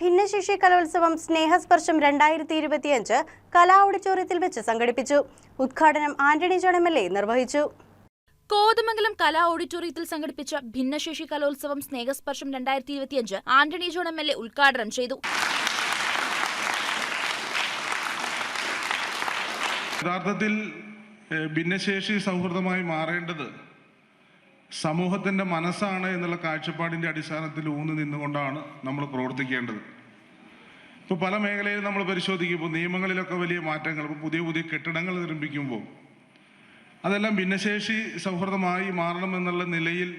ഭിന്നശേഷി കലോത്സവം സ്നേഹസ്പർശം രണ്ടായിരത്തി ഇരുപത്തിയഞ്ച് കലാ ഓഡിറ്റോറിയത്തിൽ വെച്ച് സംഘടിപ്പിച്ചു. ഉദ്ഘാടനം Antony John M L A നിർവഹിച്ചു. കോതമംഗലം കലാ ഓഡിറ്റോറിയത്തിൽ സംഘടിപ്പിച്ച ഭിന്നശേഷി കലോത്സവം സ്നേഹസ്പർശം രണ്ടായിരത്തി ഇരുപത്തിയഞ്ച് Antony John M L A ഉദ്ഘാടനം ചെയ്തു. യഥാർത്ഥത്തിൽ ഭിന്നശേഷി സൗഹൃദമായി മാറേണ്ടത് സമൂഹത്തിന്റെ മനസ്സാണ് എന്നുള്ള കാഴ്ചപ്പാടിന്റെ അടിസ്ഥാനത്തിൽ ഊന്നു നിന്നുകൊണ്ടാണ് നമ്മൾ പ്രവർത്തിക്കേണ്ടത്. ഇപ്പോൾ പല മേഖലയിലും നമ്മൾ പരിശോധിക്കുമ്പോൾ നിയമങ്ങളിലൊക്കെ വലിയ മാറ്റങ്ങൾ ഇപ്പോൾ പുതിയ പുതിയ കെട്ടിടങ്ങൾ നിർമ്മിക്കുമ്പോൾ അതെല്ലാം ഭിന്നശേഷി സൗഹൃദമായി മാറണമെന്നുള്ള നിലയിൽ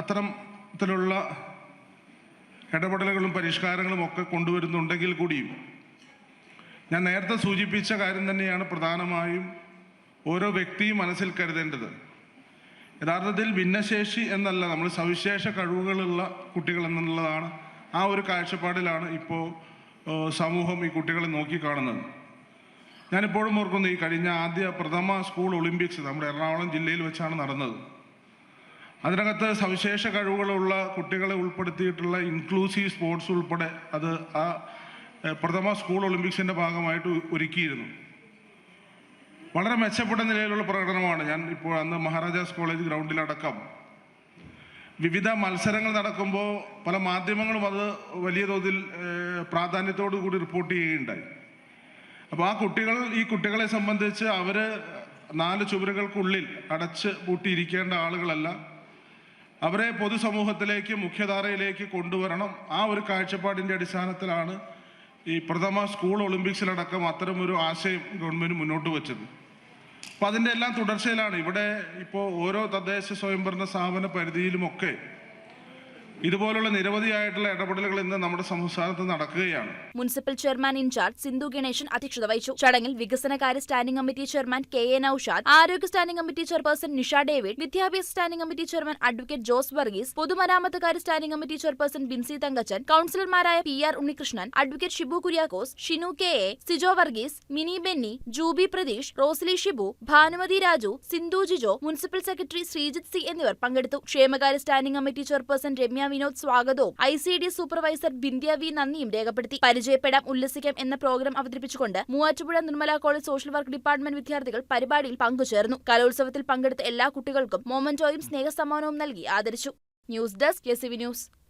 അത്തരത്തിലുള്ള ഇടപെടലുകളും പരിഷ്കാരങ്ങളും ഒക്കെ കൊണ്ടുവരുന്നുണ്ടെങ്കിൽ കൂടിയും ഞാൻ നേരത്തെ സൂചിപ്പിച്ച കാര്യം തന്നെയാണ് പ്രധാനമായും ഓരോ വ്യക്തിയും മനസ്സിൽ കരുതേണ്ടത്. യഥാർത്ഥത്തിൽ ഭിന്നശേഷി എന്നല്ല നമ്മൾ സവിശേഷ കഴിവുകളുള്ള കുട്ടികൾ എന്നുള്ളതാണ് ആ ഒരു കാഴ്ചപ്പാടിലാണ് ഇപ്പോൾ സമൂഹം ഈ കുട്ടികളെ നോക്കിക്കാണുന്നത് ഞാനിപ്പോഴും ഓർക്കുന്നു ഈ കഴിഞ്ഞ ആദ്യ പ്രഥമ സ്കൂൾ ഒളിമ്പിക്സ് നമ്മുടെ എറണാകുളം ജില്ലയിൽ വെച്ചാണ് നടന്നത്. അതിനകത്ത് സവിശേഷ കഴിവുകളുള്ള കുട്ടികളെ ഉൾപ്പെടുത്തിയിട്ടുള്ള ഇൻക്ലൂസീവ് സ്പോർട്സ് ഉൾപ്പെടെ അത് ആ പ്രഥമ സ്കൂൾ ഒളിമ്പിക്സിന്റെ ഭാഗമായിട്ട് ഒരുക്കിയിരുന്നു. വളരെ മെച്ചപ്പെട്ട നിലയിലുള്ള പ്രകടനമാണ്. ഞാൻ ഇപ്പോൾ അന്ന് മഹാരാജാസ് കോളേജ് ഗ്രൗണ്ടിലടക്കം വിവിധ മത്സരങ്ങൾ നടക്കുമ്പോൾ പല മാധ്യമങ്ങളും അത് വലിയ തോതിൽ പ്രാധാന്യത്തോടു കൂടി റിപ്പോർട്ട് ചെയ്യുകയുണ്ടായി. അപ്പോൾ ആ കുട്ടികൾ ഈ കുട്ടികളെ സംബന്ധിച്ച് അവർ നാല് ചുവരുകൾക്കുള്ളിൽ അടച്ച് പൂട്ടിയിരിക്കേണ്ട ആളുകളല്ല. അവരെ പൊതുസമൂഹത്തിലേക്ക് മുഖ്യധാരയിലേക്ക് കൊണ്ടുവരണം. ആ ഒരു കാഴ്ചപ്പാടിന്റെ അടിസ്ഥാനത്തിലാണ് ഈ പ്രഥമ സ്കൂൾ ഒളിമ്പിക്സിലടക്കം അത്തരമൊരു ആശയം ഗവൺമെന്റ് മുന്നോട്ട് വച്ചത്. അപ്പോൾ അതിന്റെ എല്ലാം തുടർച്ചയിലാണ്. ഇവിടെ ഇപ്പോൾ ഓരോ തദ്ദേശ സ്വയംഭരണ സ്ഥാപന പരിധിയിലുമൊക്കെ ഇതുപോലുള്ള നിരവധിയായിട്ടുള്ള ഇടപെടലുകൾ ഇന്ന് നമ്മുടെ സംസ്ഥാനത്ത് നടക്കുകയാണ്. Municipal chairman incharge Sindhu Ganesan അധ്യക്ഷത വഹിച്ചു. ചടങ്ങിൽ വികസനകാര്യ standing committee chairman K A Noushad ആരോഗ്യ standing committee chairperson Nisha David വിദ്യാഭ്യാസ standing committee chairman advocate Jose Varghese പൊതുമരാമത്ത് കാര്യ standing committee chairperson Binsy Thankachan കൌൺസിലർമാരായ P R Unnikrishnan advocate Shibu Kuriakose Shinu K A Sijo Varghese Mini Benny Jubi Pratheesh Rosly Shibu Bhanumathi Raju Sindhu Jijo municipal secretary Sreejith C എന്നിവർ പങ്കെടുത്തു. ക്ഷേമകാര്യ standing committee chairperson Ramya Vinod സ്വാഗതവും. I C D supervisor Bindya V നന്ദിയും രേഖപ്പെടുത്തി. പരിചയപ്പെടാം ഉല്ലസിക്കാം എന്ന programme അവതരിപ്പിച്ചുകൊണ്ട് Muvattupuzha Nirmala college social work department വിദ്യാർത്ഥികൾ പരിപാടിയിൽ പങ്കുചേർന്നു. കലോത്സവത്തിൽ പങ്കെടുത്ത എല്ലാ കുട്ടികൾക്കും മൊമന്റോയും സ്നേഹസമ്മാനവും നൽകി ആദരിച്ചു. News desk S news.